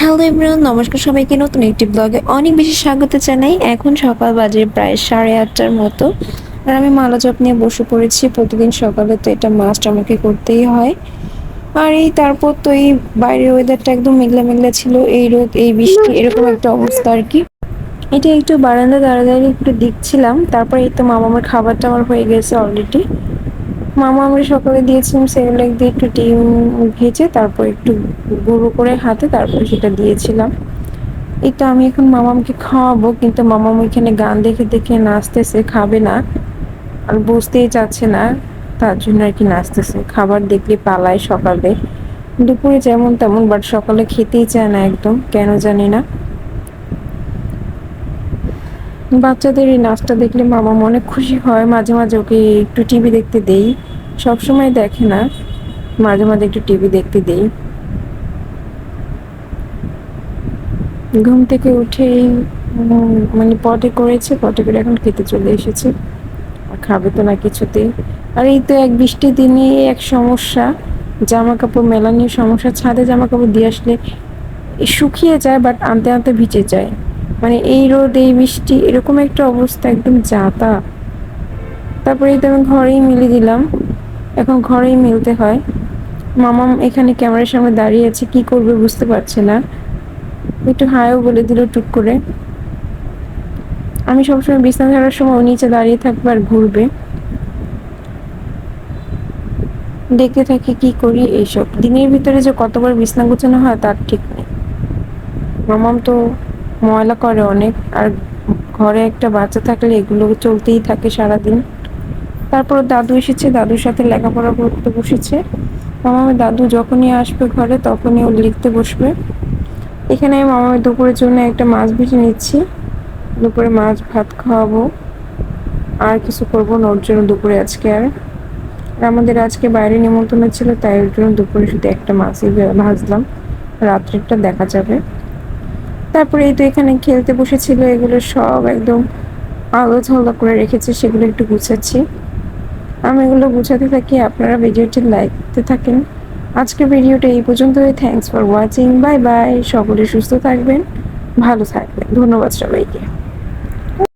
Hello everyone নমস্কার সবাইকে। নতুন একটি ব্লগে অনেক বেশি স্বাগত জানাই। এখন সকাল বাজে প্রায় সাড়ে আটটার মতো। আর আমি মালা জপ নিয়ে বসে পড়েছি। প্রতিদিন সকালে তো এটা মাস্ট আমাকে করতেই হয়। আর এই তারপর তো এই বাইরের ওয়েদারটা একদম মেঘলা মেঘলা ছিল। এই রোদ, এই বৃষ্টি, এরকম একটা অবস্থা আর কি। এটা একটু বারান্দা দাঁড়া দাঁড়িয়ে একটু দেখছিলাম। তারপর এই তো মামা আমার খাবারটা আমার হয়ে গেছে অলরেডি মামা আমরা সকালে দিয়েছিলাম সেরেলাক দিয়ে একটু ডিম ভেজে তারপর একটু গুঁড়ো করে হাতে তারপর সেটা দিয়েছিলাম। তো আমি এখন মামামকে খাওয়াবো, কিন্তু মামাম ওইখানে গান দেখে দেখে নাচতেছে, খাবে না। আর বসতেই চাচ্ছে না, তার জন্য আর কি নাচতেছে। খাবার দেখলে পালায় সকালে। দুপুরে যেমন তেমন বাট সকালে খেতেই চায় না একদম, কেন জানি না। বাচ্চাদের এই নাচটা দেখলে মামা অনেক খুশি হয়। মাঝে মাঝে ওকে একটু টিভি দেখতে দেই। সবসময় দেখে না। মাঝে মাঝে একটু টিভি দেখতে দেই। ঘুম থেকে উঠেই মানে পটে করেছে, পটে করে এখন খেতে চলে এসেছে। আর খাবে তো না কিছুতেই। আর এই তো এক বৃষ্টির দিনে এক সমস্যা। জামা কাপড় মেলানির সমস্যা। ছাদে জামা কাপড় দিয়ে আসলে শুকিয়ে যায় বাট আনতে আনতে ভিজে যায়। মানে এই রোদ, এই বৃষ্টি, এরকম একটা অবস্থা, একদম যাতা। তারপরে তো আমি ঘরেই মিলে দিলাম। এখন ঘরেই মিলতে হয়। মামাম এখানে ক্যামেরার সামনে দাঁড়িয়ে আছে, কি করবে বুঝতে পারছে না। একটু হায়ও বলে দিল টুক করে। আমি সবসময় বিছনা ছাড়ার সময় নিচে দাঁড়িয়ে থাকবে আর ঘুরবে। দেখতে থাকি কি করি এইসব। দিনের ভিতরে যে কতবার বিছনা গোছানো হয় তার ঠিক নেই। মামাম তো ময়লা করে অনেক, আর ঘরে একটা বাচ্চা থাকলে এগুলো চলতেই থাকে সারাদিন। তারপর দাদু এসেছে, দাদুর সাথে লেখাপড়া করতে বসেছে। মামামের দাদু যখনই আসবে ঘরে তখনই ও লিখতে বসবে। এখানে আমি মামামের দুপুরের জন্য একটা মাছ ভেজে নিচ্ছি। দুপুরে মাছ ভাত খাওয়াবো। আর কিছু করব না, ওর জন্য দুপুরে আজকে আর। আর আমাদের আজকে বাইরে নিমন্ত্রণ ছিল, তাই ওর জন্য দুপুরে শুধু একটা মাছই ভাজলাম। রাত্রেরটা দেখা যাবে। তারপরে এই তো এখানে খেলতে বসেছিল, এগুলো সব একদম আলো ঝালদা করে রেখেছে, সেগুলো একটু গুছাচ্ছি। আমি এগুলো গুছাতে থাকি, আপনারা ভিডিওটি লাইক দিতে থাকেন। আজকের ভিডিওটা এই পর্যন্তই thanks for watching bye bye সকলে সুস্থ থাকবেন, ভালো থাকবেন, ধন্যবাদ সবাইকে।